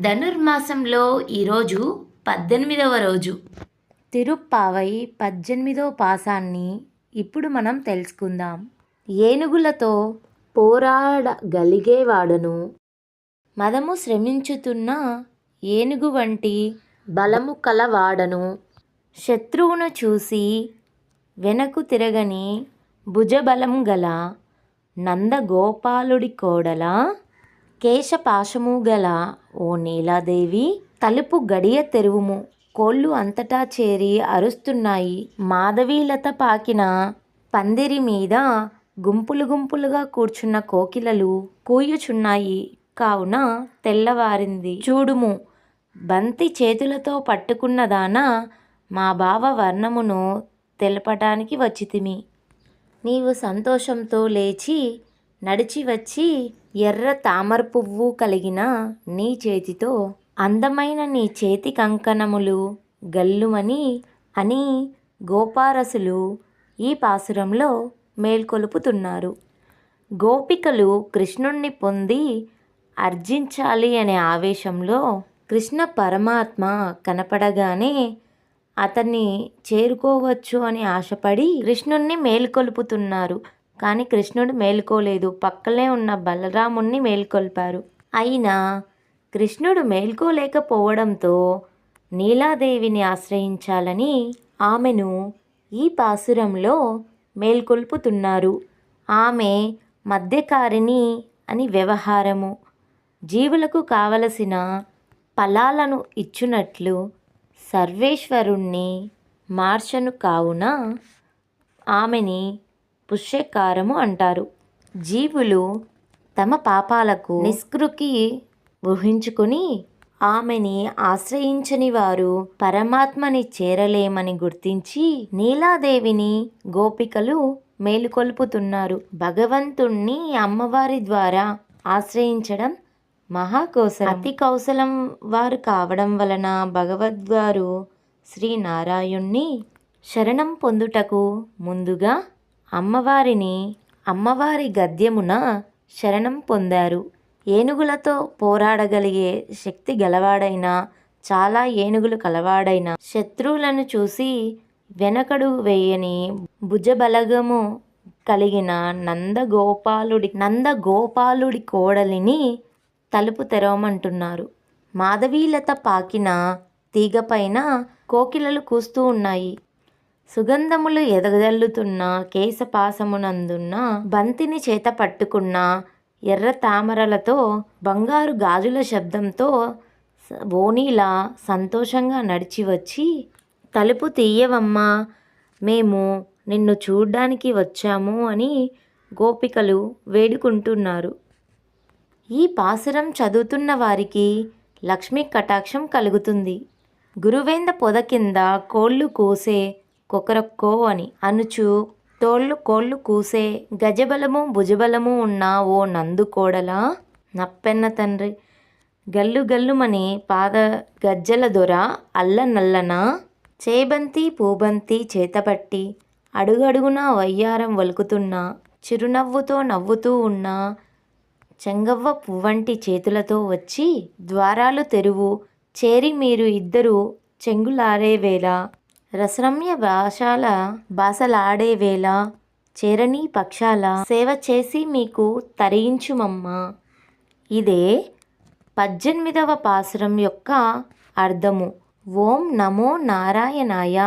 ధనుర్మాసంలో ఈరోజు పద్దెనిమిదవ రోజు. తిరుప్పావై పద్దెనిమిదో పాసాన్ని ఇప్పుడు మనం తెలుసుకుందాం. ఏనుగులతో పోరాడగలిగేవాడను. మదము శ్రమించుతున్న ఏనుగు వంటి బలము కలవాడను. శత్రువును చూసి వెనకు తిరగని భుజబలం గల నందగోపాలుడి కోడల కేశపాశము గల ఓ నీలాదేవి తలుపు గడియ తెరువుము. కోళ్ళు అంతటా చేరి అరుస్తున్నాయి. మాధవీలత పాకిన పందిరి మీద గుంపులు గుంపులుగా కూర్చున్న కోకిలలు కూయుచున్నాయి. కావున తెల్లవారింది. చూడుము బంతి చేతులతో పట్టుకున్నదాన మా బావ వర్ణమును తెలపటానికి వచ్చితిమి. నీవు సంతోషంతో లేచి నడిచి వచ్చి ఎర్ర తామర పువ్వు కలిగిన నీ చేతితో అందమైన నీ చేతి కంకణములు గల్లుమని అని గోపారసులు ఈ పాసురంలో మేల్కొలుపుతున్నారు. గోపికలు కృష్ణుణ్ణి పొంది అర్జించాలి అనే ఆవేశంలో కృష్ణ పరమాత్మ కనపడగానే అతన్ని చేరుకోవచ్చు అని ఆశపడి కృష్ణుణ్ణి మేల్కొలుపుతున్నారు. కానీ కృష్ణుడు మేల్కోలేదు. పక్కనే ఉన్న బలరాముణ్ణి మేల్కొల్పారు. అయినా కృష్ణుడు మేల్కోలేకపోవడంతో నీలాదేవిని ఆశ్రయించాలని ఆమెను ఈ పాసురంలో మేల్కొల్పుతున్నారు. ఆమె మధ్యకారిణి అని వ్యవహారము. జీవులకు కావలసిన ఫలాలను ఇచ్చునట్లు సర్వేశ్వరుణ్ణి మార్చను కావున ఆమెని పుష్యకారము అంటారు. జీవులు తమ పాపాలకు నిస్కృకి ఊహించుకుని ఆమెని ఆశ్రయించని వారు పరమాత్మని చేరలేమని గుర్తించి నీలాదేవిని గోపికలు మేలుకొల్పుతున్నారు. భగవంతుణ్ణి అమ్మవారి ద్వారా ఆశ్రయించడం మహాకౌశలం. అతి కౌశలం వారు కావడం వలన భగవద్వారు శ్రీనారాయణ్ణి శరణం పొందుటకు ముందుగా అమ్మవారిని అమ్మవారి గద్యమున శరణం పొందారు. ఏనుగులతో పోరాడగలిగే శక్తి గలవాడైన చాలా ఏనుగులు కలవాడైన శత్రువులను చూసి వెనకడు వేయని భుజబలగము కలిగిన నందగోపాలుడి నందగోపాలుడి కోడలిని తలుపు తెరవమంటున్నారు. మాధవీలత పాకిన తీగపైన కోకిలలు కూస్తూ ఉన్నాయి. సుగంధములు ఎదగదల్లుతున్న కేశపాసమునందున్న బంతిని చేత పట్టుకున్న ఎర్ర తామరలతో బంగారు గాజుల శబ్దంతో బోనీలా సంతోషంగా నడిచి వచ్చి తలుపు తీయవమ్మా మేము నిన్ను చూడ్డానికి వచ్చాము అని గోపికలు వేడుకుంటున్నారు. ఈ పాసురం చదువుతున్న వారికి లక్ష్మీ కటాక్షం కలుగుతుంది. గురువేంద పొద కింద కోళ్ళు కోసే కొకరక్కో అని. అనుచు తోళ్ళు కోళ్ళు కూసే గజబలము భుజబలము ఉన్న ఓ నందుకోడల నప్పెన్న తండ్రి గల్లు గల్లుమని పాద గజ్జల దొర అల్ల నల్లన? చేబంతి పూబంతి చేతపట్టి అడుగడుగున వయ్యారం వలుకుతున్న చిరునవ్వుతో నవ్వుతూ ఉన్న చెంగవ్వ పువ్వంటి చేతులతో వచ్చి ద్వారాలు తెరువు చేరి మీరు ఇద్దరు చెంగులారేవేలా వేళ రసరమ్య భాషాల బాసలాడే వేళ చేరని పక్షాల సేవ చేసి మీకు తరించుమమ్మా ఇదే పద్దెనిమిదవ పాసురం యొక్క అర్థము. ఓం నమో నారాయణాయ.